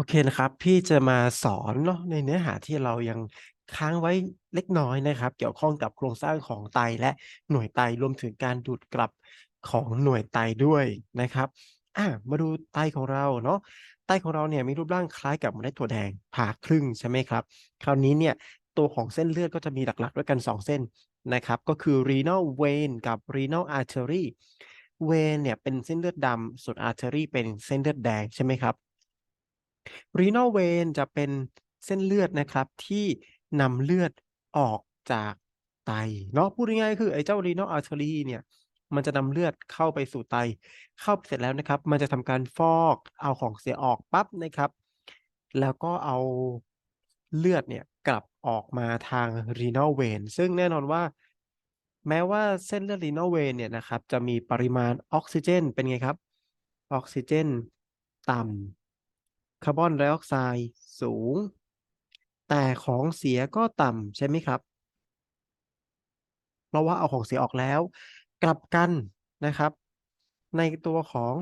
โอเคนะครับ พี่จะมาสอนเนาะในเนื้อหาที่เรายังค้างไว้เล็กน้อยนะครับ เกี่ยวข้องกับโครงสร้างของไตและหน่วยไตรวมถึงการดูดกลับของหน่วยไตด้วยนะครับอามาดูไตของเราเนาะไตของเราเนี่ยมีรูปร่างคล้ายกับเมล็ดถั่วแดงผ่าครึ่งใช่ไหมครับ คราวนี้เนี่ยตัวของเส้นเลือดก็จะมีหลักๆ ด้วยกัน 2 เส้นนะครับ ก็คือ renal vein กับ renal artery vein เนี่ยเป็นเส้นเลือดดำส่วน artery เป็นเส้นเลือดแดงใช่ไหมครับ renal vein จะเป็นเส้นเลือดนะครับที่นำเลือดออกจากไตเนาะพูดง่ายๆคือไอ้เจ้า renal artery เนี่ยมันจะนำเลือดเข้าไปสู่ไต เข้าไปเสร็จแล้วนะครับ มันจะทำการฟอกเอาของเสียออกปั๊บนะครับ แล้วก็เอาเลือดเนี่ยกลับออกมาทาง renal vein ซึ่งแน่นอนว่า แม้ว่าเส้นเลือด renal vein เนี่ยนะครับ จะมีปริมาณออกซิเจนเป็นไงครับ ออกซิเจนต่ำ คาร์บอนไดออกไซด์สูง แต่ของเสียก็ต่ำใช่ไหมครับ เพราะว่าเอาของเสียออกแล้ว กลับกันนะครับ ในตัวของ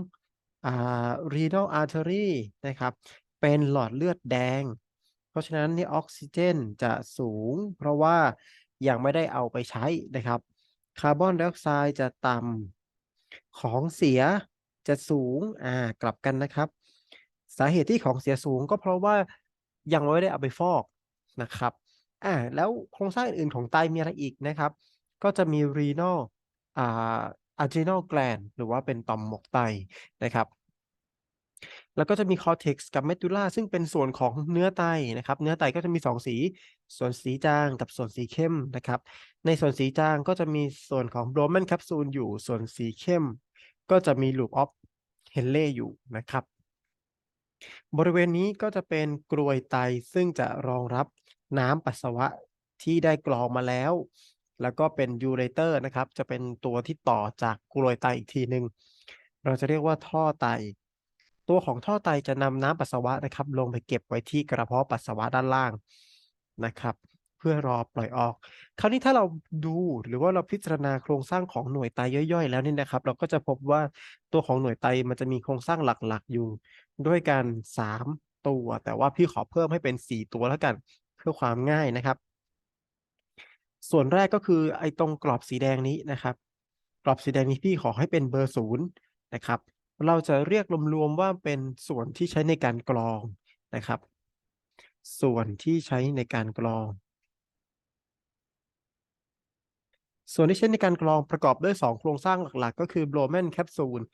อ่า renal artery นะครับ เป็นหลอดเลือดแดง เพราะฉะนั้นนี่ออกซิเจนจะสูง เพราะว่ายังไม่ได้เอาไปใช้นะครับ คาร์บอนไดออกไซด์จะต่ำของเสียจะสูง อ่า กลับกันนะครับ สาเหตุที่ของเสียสูงก็เพราะว่ายังไม่ได้เอาไปฟอกนะครับอ่าแล้วโครงสร้างอื่นๆของไตมีอะไรอีกนะครับ ก็จะมี renal อ่า adrenal gland หรือว่าเป็นต่อมหมกไตนะครับ แล้วก็จะมี cortex กับ medulla ซึ่งเป็นส่วนของเนื้อไตนะครับ เนื้อไตก็จะมี2สี ส่วนสีจางกับส่วนสีเข้มนะครับ ในส่วนสีจางก็จะมีส่วนของ Bowman capsule อยู่ ส่วนสีเข้ม ก็จะมี loop of Henle อยู่นะครับ บริเวณนี้ก็จะเป็นกรวยไตซึ่งจะรองรับน้ำปัสสาวะที่ได้กรองมาแล้ว แล้วก็เป็นยูเรเตอร์นะครับ จะเป็นตัวที่ต่อจากกรวยไตอีกทีหนึ่งเราจะเรียกว่าท่อไต ตัวของท่อไตจะนำน้ำปัสสาวะนะครับ ลงไปเก็บไว้ที่กระเพาะปัสสาวะด้านล่างนะครับ เพื่อรอปล่อยออก คราวนี้ถ้าเราดูหรือว่าเราพิจารณาโครงสร้างของหน่วยไตย่อยๆ แล้วเนี่ยนะครับ เราก็จะพบว่าตัวของหน่วยไตมันจะมีโครงสร้างหลักๆ อยู่ ด้วยกัน 3 ตัว แต่ว่าพี่ขอเพิ่มให้เป็น 4 ตัวแล้วกันเพื่อความง่ายนะครับ ส่วนแรกก็คือไอ้ตรงกรอบสีแดงนี้นะครับ กรอบสีแดงนี้พี่ขอให้เป็นเบอร์ศูนย์นะครับ เราจะเรียกรวมๆว่าเป็นส่วนที่ใช้ในการกรองนะครับ ส่วนที่ใช้ในการกรอง ส่วนที่ใช้ในการกรองประกอบด้วย 2 โครงสร้างหลักๆ ก็คือ Bowman capsule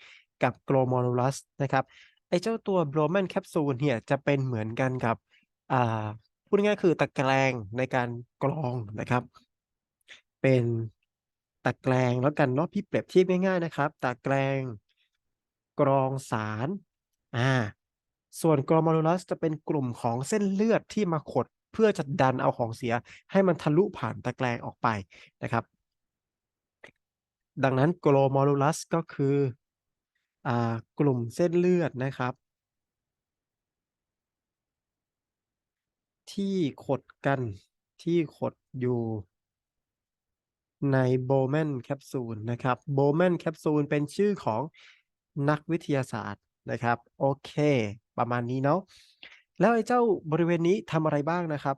กับ glomerulus นะครับไอ้เจ้าตัว Bowman capsule เนี่ยจะเป็นเหมือนกันกับอ่าพูดง่ายๆคือตะแกรงในการกรองนะครับ เป็นตะแกรงแล้วกันเนาะพี่เปรียบเทียบง่ายๆนะครับตะแกรงกรองสารอ่าส่วน glomerulus จะเป็นกลุ่มของเส้นเลือดที่มาขดเพื่อจะดันเอาของเสีย ให้มันทะลุผ่านตะแกรงออกไปนะครับ ดังนั้น glomerulus ก็คืออกลุ่มเส้นเลือดนะครับ ที่ขดกันที่ขดอยู่ใน Bowman capsule นะครับ Bowman capsule เป็นชื่อของนักวิทยาศาสตร์นะครับ โอเค ประมาณนี้เนาะแล้วไอ้เจ้าบริเวณนี้ทำอะไรบ้างนะครับ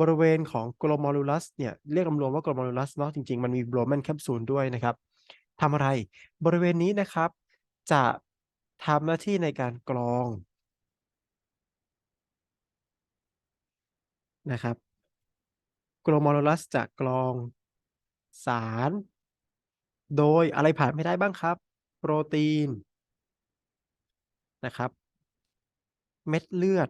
บริเวณของ glomerulus เนี่ยเรียกรวมๆว่า glomerulus เนาะจริงๆ มันมี Bowman capsule ด้วยนะครับทำอะไรบริเวณนี้นะครับ จะทำหน้าที่ในการกรองนะครับ glomerulus จะกรองสาร โดยอะไรผ่านไม่ได้บ้างครับ โปรตีนนะครับ เม็ดเลือด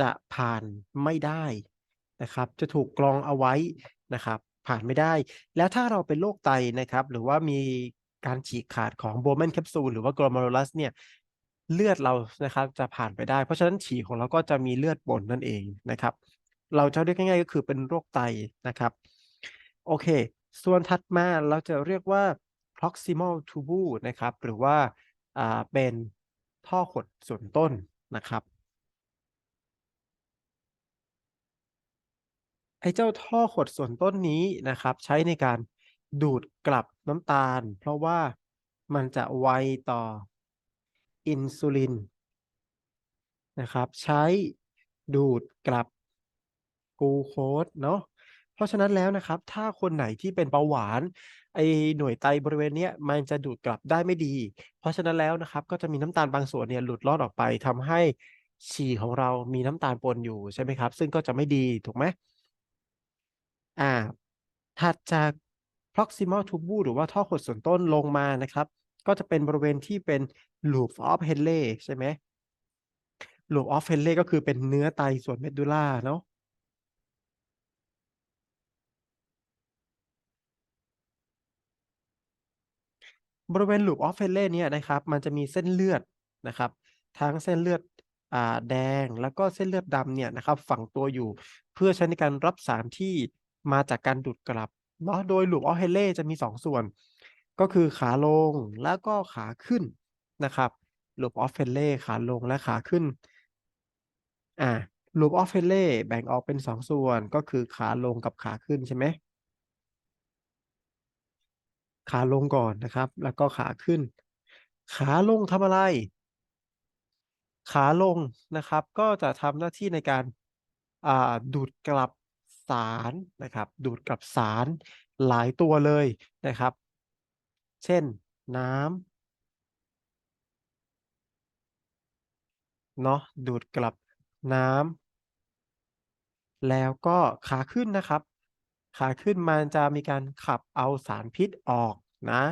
จะผ่านไม่ได้นะครับ จะถูกกรองเอาไว้นะครับ ผ่านไม่ได้ แล้วถ้าเราเป็นโรคไตนะครับ หรือว่ามีการฉีกขาดของ Bowman capsule หรือว่า glomerulus เนี่ยเลือดเรานะครับจะผ่านไปได้ เพราะฉะนั้นฉี่ของเราก็จะมีเลือดปนนั่นเองนะครับ เราจะเรียกง่ายๆก็คือเป็นโรคไตนะครับ โอเค ส่วนถัดมาเราจะเรียกว่า proximal tubule นะครับ หรือว่าเป็นท่อขดส่วนต้นนะครับ อ้เจ้าท่อขดส่วนต้นนี้นะครับ ใช้ในการดูดกลับน้ำตาล เพราะว่ามันจะไวต่ออินซูลินนะครับ ใช้ดูดกลับกลูโคสเนาะเพราะฉะนั้นแล้วนะครับ ถ้าคนไหนที่เป็นเบาหวานไอหน่วยไตบริเวณเนี้ยมันจะดูดกลับได้ไม่ดี เพราะฉะนั้นแล้วนะครับ ก็จะมีน้ำตาลบางส่วนเนี่ยหลุดลอดออกไปทำให้ฉี่ของเรามีน้ำตาลปนอยู่ใช่ไหมครับ ซึ่งก็จะไม่ดีถูกไหม อ่าถัดจาก proximal tubule หรือว่าท่อขดส่วนต้นลงมานะครับ ก็จะเป็นบริเวณที่เป็น loop of Henle ใช่ไหม loop of Henle ก็คือเป็นเนื้อไตส่วนเมดูล่าเนาะบริเวณ loop of Henle เนี่ยนะครับ มันจะมีเส้นเลือดนะครับ ทั้งเส้นเลือดอ่าแดงแล้วก็เส้นเลือดดำเนี่ยนะครับ ฝังตัวอยู่เพื่อใช้ในการรับสารที่ มาจากการดูดกลับเนาะโดย loop of Henle จะมี 2 ส่วน ก็คือขาลงแล้วก็ขาขึ้นนะครับ loop of Henle ขาลงและขาขึ้นอ่า loop of Henle แบ่งออกเป็น 2 ส่วนก็คือขาลงกับขาขึ้นใช่ไหมขาลงก่อนนะครับ แล้วก็ขาขึ้น ขาลงทำอะไร ขาลงนะครับ ก็จะทำหน้าที่ในการอ่าดูดกลับ สารนะครับดูดกลับสารหลายตัวเลยนะครับ เช่นน้ำเนาะดูดกลับน้ำแล้วก็ขาขึ้นนะครับ ขาขึ้นมันจะมีการขับเอาสารพิษออกนะ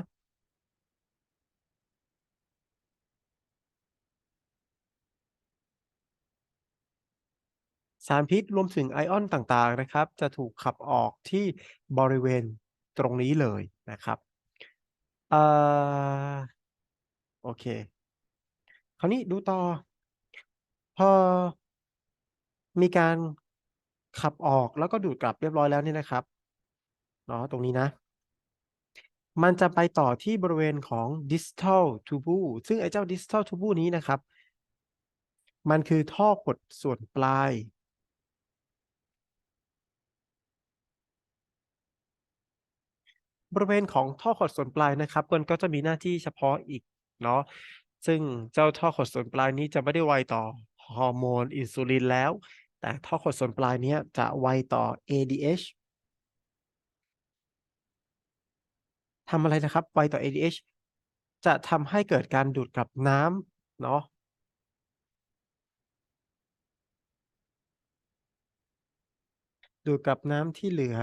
สารพิษรวมถึงไอออนต่างๆนะครับ จะถูกขับออกที่บริเวณตรงนี้เลยนะครับเอ่อโอเค คราวนี้ดูต่อ พอมีการขับออกแล้วก็ดูดกลับเรียบร้อยแล้วเนี่ยนะครับเนาะตรงนี้นะ มันจะไปต่อที่บริเวณของ distal tubule ซึ่งไอ้เจ้า distal tubule นี้นะครับ มันคือท่อขดส่วนปลาย บริเวณของท่อขดส่วนปลายนะครับ มันก็จะมีหน้าที่เฉพาะอีกเนาะซึ่งเจ้าท่อขดส่วนปลายนี้จะไม่ได้ไวต่อฮอร์โมนอินซูลินแล้ว แต่ท่อขดส่วนปลายเนี้ยจะไวต่อ ADH ทำอะไรนะครับไวต่อ ADH จะทำให้เกิดการดูดกลับน้ำเนาะดูดกลับน้ำที่เหลือ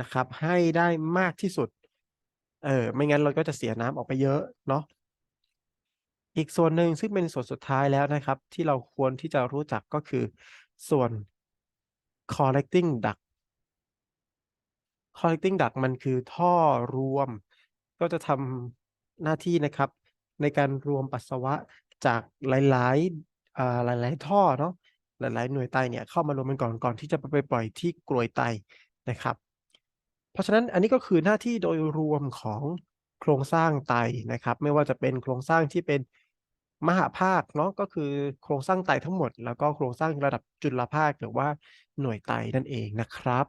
นะครับ ให้ได้มากที่สุด เออไม่งั้นเราก็จะเสียน้ำออกไปเยอะเนาะอีกส่วนหนึ่งซึ่งเป็นส่วนสุดท้ายแล้วนะครับ ที่เราควรที่จะรู้จักก็คือส่วน collecting duct collecting duct มันคือท่อรวม ก็จะทำหน้าที่นะครับ ในการรวมปัสสาวะจากหลายๆหลาย ๆ ท่อเนาะหลาย ๆ หน่วยไตเนี่ยเข้ามารวมกันก่อนก่อนที่จะไปปล่อยที่กรวยไตนะครับ เพราะฉะนั้นอันนี้ก็คือหน้าที่โดยรวมของโครงสร้างไตนะครับ ไม่ว่าจะเป็นโครงสร้างที่เป็นมหาภาคเนาะก็คือโครงสร้างไตทั้งหมด แล้วก็โครงสร้างระดับจุลภาคหรือว่าหน่วยไตนั่นเองนะครับ